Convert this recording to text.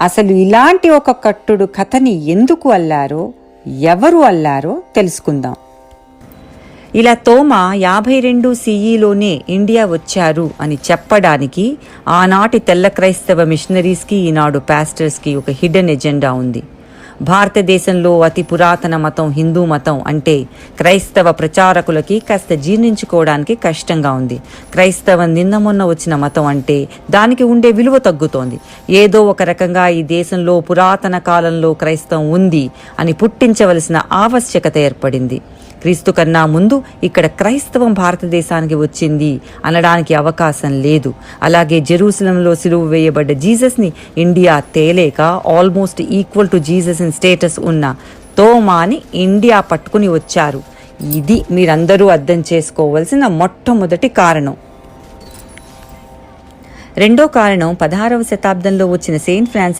అసలు ఇలాంటి ఒక కట్టుడు కథని ఎందుకు అల్లారో ఎవరు అల్లారో తెలుసుకుందాం. ఇలా తోమ యాభై రెండు సిఈలోనే ఇండియా వచ్చారు అని చెప్పడానికి ఆనాటి తెల్ల క్రైస్తవ మిషనరీస్కి ఈనాడు పాస్టర్స్కి ఒక హిడెన్ ఎజెండా ఉంది. భారతదేశంలో అతి పురాతన మతం హిందూ మతం అంటే క్రైస్తవ ప్రచారకులకి కాస్త జీర్ణించుకోవడానికి కష్టంగా ఉంది. క్రైస్తవం నిన్న మొన్న వచ్చిన మతం అంటే దానికి ఉండే విలువ తగ్గుతోంది. ఏదో ఒక రకంగా ఈ దేశంలో పురాతన కాలంలో క్రైస్తవం ఉంది అని పుట్టించవలసిన ఆవశ్యకత ఏర్పడింది. క్రీస్తు కన్నా ముందు ఇక్కడ క్రైస్తవం భారతదేశానికి వచ్చింది అనడానికి అవకాశం లేదు. అలాగే జెరూసలంలో సిలువ వేయబడ్డ జీసస్ని India తేలేక almost equal to Jesus in status ఉన్న తోమాని ఇండియా పట్టుకుని వచ్చారు. ఇది మీరందరూ అర్థం చేసుకోవలసిన మొట్టమొదటి కారణం. రెండో కారణం పదహారవ శతాబ్దంలో వచ్చిన సెయింట్ ఫ్రాన్సిస్